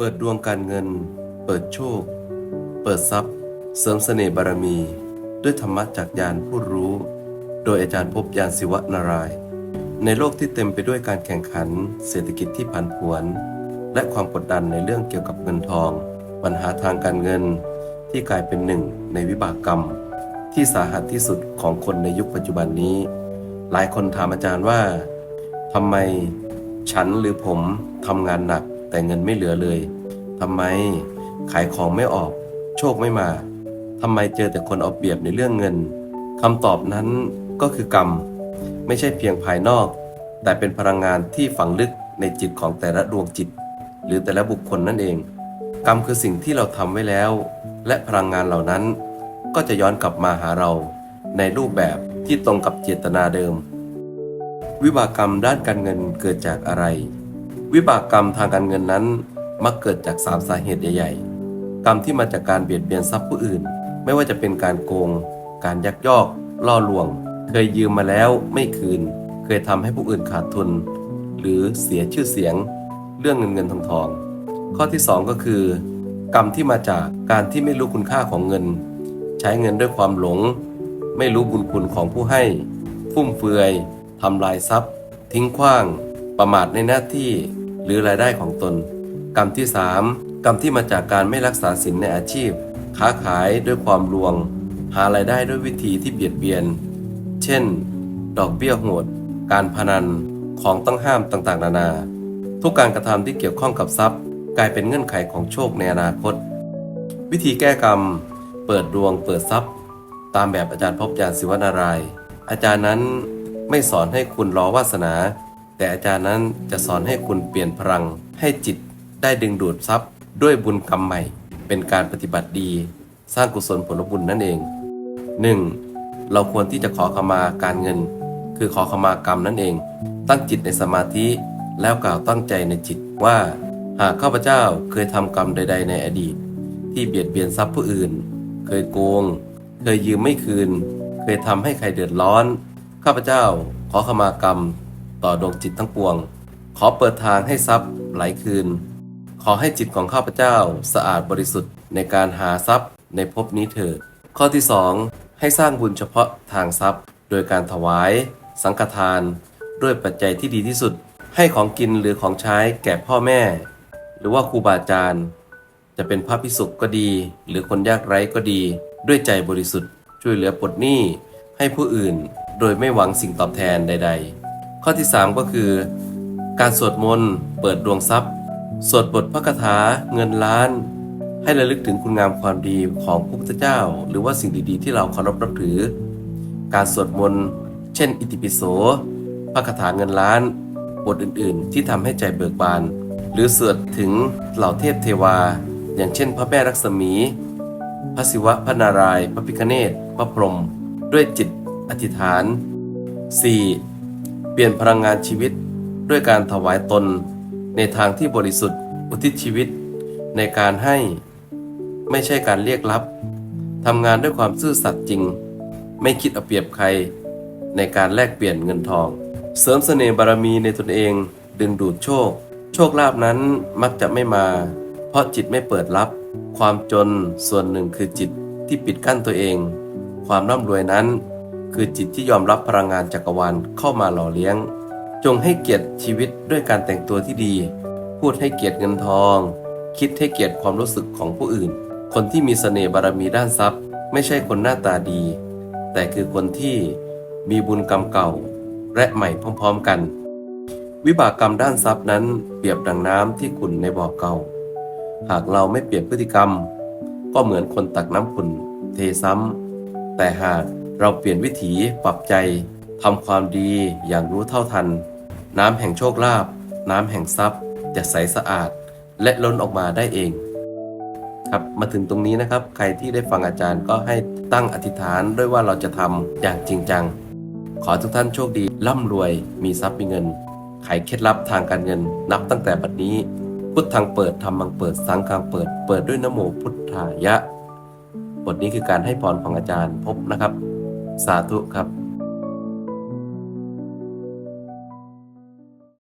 เปิดดวงการเงิน เปิดโชค เปิดทรัพย์ เสริมเสน่ห์บารมี ด้วยธรรมะจากยานผู้รู้ โดยอาจารย์ภพบยานศิวะนาราย ในโลกที่เต็มไปด้วยการแข่งขัน เศรษฐกิจที่ผันผวน และความกดดันในเรื่องเกี่ยวกับเงินทอง ปัญหาทางการเงิน ที่กลายเป็นหนึ่งในวิบากกรรม ที่สาหัสที่สุดของคนในยุคปัจจุบันนี้ หลายคนถามอาจารย์ว่าทำไมฉันหรือผมทำงานหนัก แต่เงินไม่เหลือเลยทำไมขายของไม่ออก โชคไม่มาทำไมเจอแต่คนเอาเปรียบในเรื่องเงินคำตอบนั้นก็คือกรรม ไม่ใช่เพียงภายนอก แต่เป็นพลังงานที่ฝังลึกในจิตของแต่ละดวงจิต หรือแต่ละบุคคลนั่นเอง กรรมคือสิ่งที่เราทำไว้แล้ว และพลังงานเหล่านั้น ก็จะย้อนกลับมาหาเรา ในรูปแบบที่ตรงกับเจตนาเดิม วิบากกรรมด้านการเงินเกิดจากอะไร วิบากกรรมทางการเงินนั้น มักเกิดจากสามสาเหตุใหญ่ ๆ กรรมที่มาจากการเบียดเบียนทรัพย์ผู้อื่น ไม่ว่าจะเป็นการโกง การยักยอก ล่อลวง เคยยืมมาแล้วไม่คืน เคยทำให้ผู้อื่นขาดทุน หรือเสียชื่อเสียง เรื่องเงินเงินทองทอง ข้อที่สองก็คือ กรรมที่มาจากการที่ไม่รู้คุณค่าของเงิน ใช้เงินด้วยความหลง ไม่รู้บุญคุณของผู้ให้ ฟุ่มเฟือยทำลายทรัพย์ ทิ้งขว้าง ประมาทในหน้าที่ หรือรายได้ของตน กรรมที่ 3 กรรมที่มาจากการไม่รักษาศีลในอาชีพ ค้าขายด้วยความลวง หารายได้ด้วยวิธีที่เบียดเบียน เช่น ดอกเบี้ยโหด การพนันของต้องห้ามต่างๆ นานา ทุกการกระทำที่เกี่ยวข้องกับทรัพย์ กลายเป็นเงื่อนไขของโชคในอนาคต วิธีแก้กรรม เปิดดวงเปิดทรัพย์ ตามแบบอาจารย์พบยานศิวนาราย อาจารย์นั้นไม่สอนให้คุณรอวาสนา แต่อาจารย์นั้นจะสอนให้คุณเปลี่ยนพลัง ให้จิตได้ดึงดูดทรัพย์ ด้วยบุญกรรมใหม่ เป็นการปฏิบัติดี สร้างกุศลผลบุญนั่นเอง 1. เราควรที่จะขอขมาการเงิน คือขอขมากรรมนั่นเอง ตั้งจิตในสมาธิแล้วกล่าวตั้งใจในจิตว่า หากข้าพเจ้าเคยทำกรรมใด ๆ ในอดีต ที่เบียดเบียนทรัพย์ผู้อื่น เคยโกง เคยยืมไม่คืน เคยทำให้ใครเดือดร้อน ข้าพเจ้าขอขมากรรม ต่อดวงจิตทั้งปวง ขอเปิดทางให้ทรัพย์ไหลคืน ขอให้จิตของข้าพเจ้าสะอาดบริสุทธิ์ในการหาทรัพย์ในภพนี้เถิดข้อที่ 2 ให้สร้างบุญเฉพาะทางทรัพย์ โดยการถวาย สังฆทาน ด้วยปัจจัยที่ดีที่สุด ให้ของกินหรือของใช้แก่พ่อแม่ หรือว่าครูบาอาจารย์ จะเป็นพระพิสุก็ดี หรือคนยากไร้ก็ดี ด้วยใจบริสุทธิ์ ช่วยเหลือปลดหนี้ให้ผู้อื่น โดยไม่หวังสิ่งตอบแทนใด ๆ ข้อที่ 3 ก็คือ การสวดมนต์เปิดดวงทรัพย์ สวดบทพระคาถาเงินล้าน ให้ระลึกถึงคุณงามความดีของพระพุทธเจ้า หรือว่าสิ่งดีๆ ที่เราเคารพนับถือ การสวดมนต์เช่น อิติปิโสพระคาถาเงินล้านบทอื่นๆ ที่ทำให้ใจเบิกบาน หรือสวดถึงเหล่าเทพเทวา อย่างเช่น พระแม่รักษมี พระศิวะพระนารายณ์พระพิฆเนศพระพรหมด้วยจิตอธิษฐาน 4. เปลี่ยนพลังงานชีวิตด้วยการถวายตนในทางที่บริสุทธิ์ อุทิศชีวิต ในการให้ไม่ใช่การเรียกรับทำงานด้วยความซื่อสัตย์จริง ไม่คิดเอาเปรียบใคร ในการแลกเปลี่ยนเงินทอง เสริมเสน่ห์บารมีในตนเองดึงดูดโชค โชคลาภนั้นมักจะไม่มา เพราะจิตไม่เปิดรับ ความจนส่วนหนึ่งคือจิตที่ปิดกั้นตัวเอง ความร่ำรวยนั้น คือจิตที่ยอมรับพลังงานจักรวาลเข้ามาหล่อเลี้ยง จงให้เกียรติชีวิตด้วยการแต่งตัวที่ดี พูดให้เกียรติเงินทอง คิดให้เกียรติความรู้สึกของผู้อื่น คนที่มีเสน่ห์บารมีด้านทรัพย์ ไม่ใช่คนหน้าตาดี แต่คือคนที่มีบุญกรรมเก่า และใหม่พร้อมๆกัน วิบากกรรมด้านทรัพย์นั้นเปรียบดังน้ำที่ขุ่นในบ่อเก่า หากเราไม่เปลี่ยนพฤติกรรม ก็เหมือนคนตักน้ำขุ่นเทซ้ำแต่หาก เราเปลี่ยนวิถีปรับใจทำความดีอย่างรู้เท่าทัน น้ำแห่งโชคลาภน้ำแห่งทรัพย์ จะใสสะอาด และล้นออกมาได้เอง ครับมาถึงตรงนี้นะครับ ใครที่ได้ฟังอาจารย์ก็ให้ตั้งอธิษฐานด้วยว่าเราจะทำอย่างจริงจัง ขอทุกท่านโชคดีร่ำรวยมีทรัพย์มีเงินไขเคล็ดลับทางการเงิน นับตั้งแต่บัดนี้ พุทธังเปิดธรรมังเปิดสังฆังเปิด เปิดด้วยนโมพุทธายะบทนี้คือการให้พรของอาจารย์พบนะครับ สาธุครับ